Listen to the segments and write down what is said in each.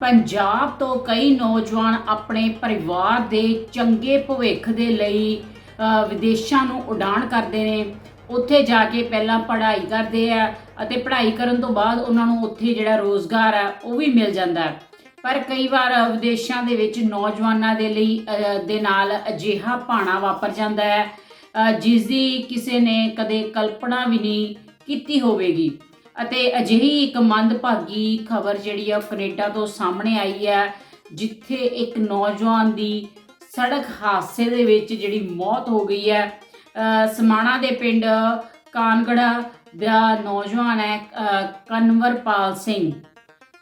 ਪੰਜਾਬ ਤੋਂ ਕਈ ਨੌਜਵਾਨ ਆਪਣੇ ਪਰਿਵਾਰ ਦੇ ਚੰਗੇ ਭਵਿੱਖ ਦੇ ਲਈ ਵਿਦੇਸ਼ਾਂ ਨੂੰ ਉਡਾਣ ਕਰਦੇ ਨੇ। ਉੱਥੇ ਜਾ ਕੇ ਪਹਿਲਾਂ ਪੜ੍ਹਾਈ ਕਰਦੇ ਆ ਅਤੇ ਪੜ੍ਹਾਈ ਕਰਨ ਤੋਂ ਬਾਅਦ ਉਹਨਾਂ ਨੂੰ ਉੱਥੇ ਜਿਹੜਾ ਰੋਜ਼ਗਾਰ ਹੈ ਉਹ ਵੀ ਮਿਲ ਜਾਂਦਾ ਹੈ। ਪਰ ਕਈ ਵਾਰ ਵਿਦੇਸ਼ਾਂ ਦੇ ਵਿੱਚ ਨੌਜਵਾਨਾਂ ਦੇ ਲਈ ਦੇ ਨਾਲ ਅਜਿਹਾ ਭਾਣਾ ਵਾਪਰ ਜਾਂਦਾ ਹੈ ਅ, ਜਿਸ ਦੀ ਕਿਸੇ ਨੇ ਕਦੇ ਕਲਪਨਾ ਵੀ ਨਹੀਂ ਕੀਤੀ ਹੋਵੇਗੀ। ਅਤੇ ਅਜਿਹੀ ਇੱਕ ਮੰਦਭਾਗੀ ਖਬਰ ਜਿਹੜੀ ਆ ਉਹ ਕੈਨੇਡਾ ਤੋਂ ਸਾਹਮਣੇ ਆਈ ਹੈ ਜਿੱਥੇ ਇੱਕ ਨੌਜਵਾਨ ਦੀ ਸੜਕ ਹਾਦਸੇ ਦੇ ਵਿੱਚ ਜਿਹੜੀ ਮੌਤ ਹੋ ਗਈ ਹੈ। ਸਮਾਣਾ ਦੇ ਪਿੰਡ ਕਾਨਗੜਾ ਦਾ ਨੌਜਵਾਨ ਹੈ ਅ, ਕਨਵਰਪਾਲ ਸਿੰਘ।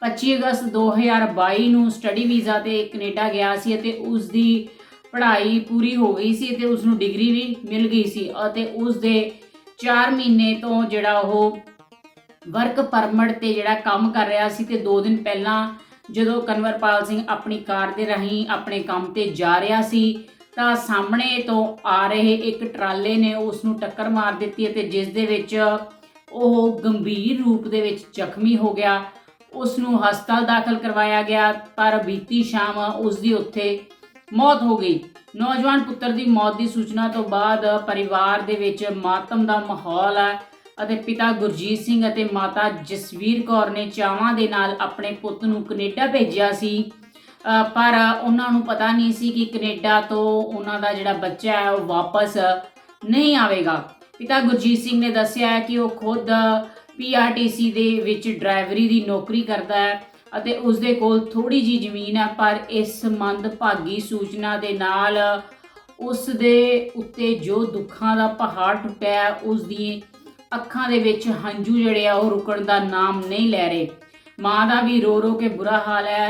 25 ਅਗਸਤ 2022 ਨੂੰ ਸਟੱਡੀ ਵੀਜ਼ਾ ਤੇ ਕੈਨੇਡਾ ਗਿਆ ਸੀ ਅਤੇ ਉਸ ਦੀ ਪੜ੍ਹਾਈ ਪੂਰੀ ਹੋ ਗਈ ਸੀ ਤੇ ਉਸ ਨੂੰ ਡਿਗਰੀ ਵੀ ਮਿਲ ਗਈ ਸੀ ਅਤੇ ਉਸ ਦੇ 4 ਮਹੀਨੇ ਤੋਂ ਜਿਹੜਾ ਉਹ ਵਰਕ ਪਰਮਿਟ ਤੇ ਜਿਹੜਾ ਕੰਮ ਕਰ ਰਿਹਾ ਸੀ ਤੇ 2 ਦਿਨ ਪਹਿਲਾਂ ਜਦੋਂ ਕਨਵਰਪਾਲ ਸਿੰਘ ਆਪਣੀ ਕਾਰ ਦੇ ਰਾਹੀਂ ਆਪਣੇ ਕੰਮ ਤੇ ਜਾ ਰਿਹਾ ਸੀ, ਤਾਂ ਸਾਹਮਣੇ ਤੋਂ ਆ ਰਹੇ ਇੱਕ ਟਰਾਲੇ ਨੇ ਉਸ ਨੂੰ ਟੱਕਰ ਮਾਰ ਦਿੱਤੀ ਅਤੇ ਜਿਸ ਦੇ ਵਿੱਚ ਉਹ ਗੰਭੀਰ ਰੂਪ ਦੇ ਵਿੱਚ ਜ਼ਖਮੀ ਹੋ ਗਿਆ। ਉਸ ਨੂੰ ਹਸਪਤਾਲ ਦਾਖਲ ਕਰਵਾਇਆ ਗਿਆ, ਪਰ ਬੀਤੀ ਸ਼ਾਮ ਉਸ ਦੀ ਉੱਥੇ ਮੌਤ ਹੋ ਗਈ। ਨੌਜਵਾਨ ਪੁੱਤਰ ਦੀ ਮੌਤ ਦੀ ਸੂਚਨਾ ਤੋਂ ਬਾਅਦ ਪਰਿਵਾਰ ਦੇ ਵਿੱਚ ਮਾਤਮ ਦਾ ਮਾਹੌਲ ਹੈ ਅਤੇ ਪਿਤਾ ਗੁਰਜੀਤ ਸਿੰਘ ਅਤੇ ਮਾਤਾ ਜਸਵੀਰ ਕੌਰ ਨੇ ਚਾਵਾਂ ਦੇ ਨਾਲ ਆਪਣੇ ਪੁੱਤ ਨੂੰ ਕੈਨੇਡਾ ਭੇਜਿਆ ਸੀ। ਪਰ ਉਹਨਾਂ ਨੂੰ ਪਤਾ ਨਹੀਂ ਸੀ ਕਿ ਕੈਨੇਡਾ ਤੋਂ ਉਹਨਾਂ ਦਾ ਜਿਹੜਾ ਬੱਚਾ ਹੈ ਉਹ ਵਾਪਸ ਨਹੀਂ ਆਵੇਗਾ। ਪਿਤਾ ਗੁਰਜੀਤ ਸਿੰਘ ਨੇ ਦੱਸਿਆ ਕਿ ਉਹ ਖੁਦ ਪੀਆਰਟੀਸੀ ਦੇ ਵਿੱਚ ਡਰਾਈਵਰੀ ਦੀ ਨੌਕਰੀ ਕਰਦਾ ਹੈ ਅਤੇ ਉਸ ਦੇ ਕੋਲ ਥੋੜੀ ਜੀ ਜ਼ਮੀਨ ਹੈ ਪਰ ਇਸ ਮੰਦਭਾਗੀ ਸੂਚਨਾ ਦੇ ਨਾਲ ਉਸ ਦੇ ਉੱਤੇ ਜੋ ਦੁੱਖਾਂ ਦਾ ਪਹਾੜ ਟੁੱਟਿਆ ਹੈ, ਉਸ ਦੀ ਅੱਖਾਂ ਦੇ ਵਿੱਚ ਹੰਝੂ ਜਿਹੜੇ ਆ ਉਹ ਰੁਕਣ ਦਾ ਨਾਮ ਨਹੀਂ ਲੈ ਰਹੇ। ਮਾਂ ਦਾ ਵੀ ਰੋ ਰੋ ਕੇ ਬੁਰਾ ਹਾਲ ਹੈ।